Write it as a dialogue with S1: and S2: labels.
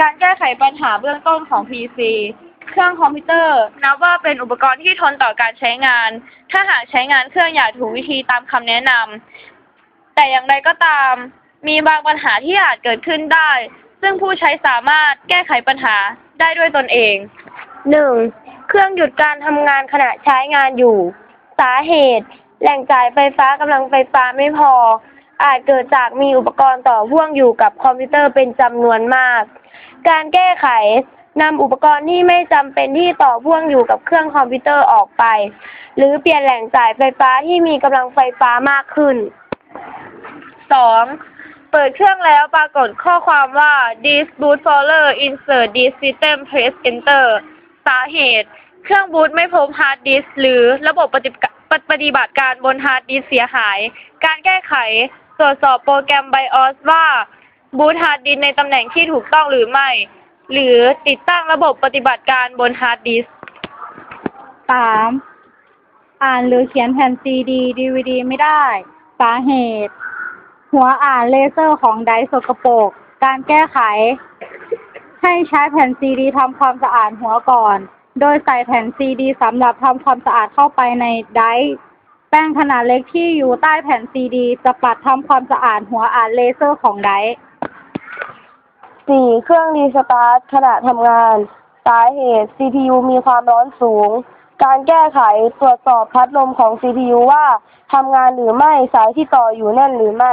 S1: การแก้ไขปัญหาเบื้องต้นของ PC เครื่องคอมพิวเตอร์ นับว่าเป็นอุปกรณ์ที่ทนต่อการใช้งาน ถ้าหากใช้งานเครื่องอย่างถูกวิธีตามคำแนะนำแต่อย่างไรก็ตาม มีบางปัญหาที่อาจเกิดขึ้นได้ ซึ่งผู้ใช้สามารถแก้ไขปัญหาได้ด้วยตนเอง
S2: หนึ่งเครื่องหยุดการทำงานขณะใช้งานอยู่ สาเหตุ แหล่งจ่ายไฟฟ้ากำลังไฟฟ้าไม่พอ อาจเกิดจากมีอุปกรณ์ต่อพ่วงอยู่กับคอมพิวเตอร์เป็นจำนวนมาก การแก้ไขนำอุปกรณ์ที่ไม่จำเป็นที่ต่อพ่วงอยู่กับเครื่องคอมพิวเตอร์ออกไป หรือเปลี่ยนแหล่งจ่ายไฟฟ้าที่มีกำลังไฟฟ้ามากขึ้น
S1: สองเปิดเครื่องแล้วปรากฏข้อความว่า this boot folder insert this system press enter สาเหตุ เครื่องบูตไม่พบฮาร์ดดิสก์หรือระบบปฏิบัติปฏิบัติการบนฮาร์ดดิสก์เสียหาย การแก้ไข ตรวจสอบโปรแกรม BIOS ว่าบูตฮาร์ดดิสในตำแหน่งที่ถูกต้องหรือไม่ หรือติดตั้งระบบปฏิบัติการบนฮาร์ดดิส
S3: สามอ่านหรือเขียนแผ่นซีดีดีวดีไม่ได้ สาเหตุ หัวอ่านเลเซอร์ของไดร์สกปรกการแก้ไข ให้ใช้แผ่นซีดีทำความสะอาดหัวก่อน โดยใส่แผ่นซีดีสำหรับทำความสะอาดเข้าไปในไดร์ แป้งขนาดเล็กที่อยู่ใต้แผ่นซีดี จะปัดทำความสะอาดหัวอ่านเลเซอร์ของไดร์
S2: สี่เครื่องรีสตาร์ทขณะทำงาน สาเหตุ CPU มีความร้อนสูง การแก้ไขตรวจสอบพัดลมของ CPU ว่าทำงานหรือไม่สายที่ต่ออยู่แน่นหรือไม่